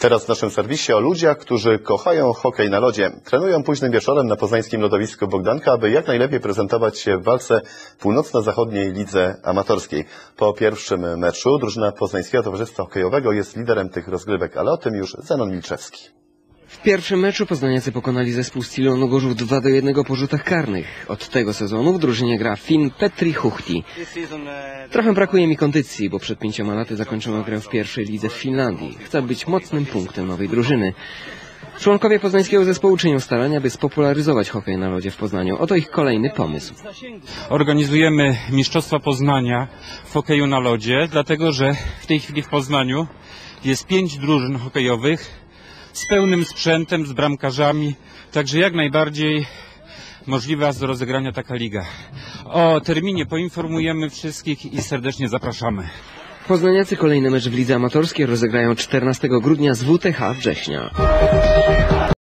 Teraz w naszym serwisie o ludziach, którzy kochają hokej na lodzie. Trenują późnym wieczorem na poznańskim lodowisku Bogdanka, aby jak najlepiej prezentować się w walce północno-zachodniej lidze amatorskiej. Po pierwszym meczu drużyna Poznańskiego Towarzystwa Hokejowego jest liderem tych rozgrywek, ale o tym już Zenon Milczewski. W pierwszym meczu poznaniacy pokonali zespół z Ilonu Gorzów 2 do 1 po rzutach karnych. Od tego sezonu w drużynie gra Finn Petri Huchti. Trochę brakuje mi kondycji, bo przed pięcioma laty zakończyłem grę w pierwszej lidze w Finlandii. Chcę być mocnym punktem nowej drużyny. Członkowie poznańskiego zespołu czynią starania, by spopularyzować hokej na lodzie w Poznaniu. Oto ich kolejny pomysł. Organizujemy Mistrzostwa Poznania w hokeju na lodzie, dlatego że w tej chwili w Poznaniu jest pięć drużyn hokejowych z pełnym sprzętem, z bramkarzami, także jak najbardziej możliwa do rozegrania taka liga. O terminie poinformujemy wszystkich i serdecznie zapraszamy. Poznaniacy kolejny mecz w lidze amatorskiej rozegrają 14 grudnia z WTH Września.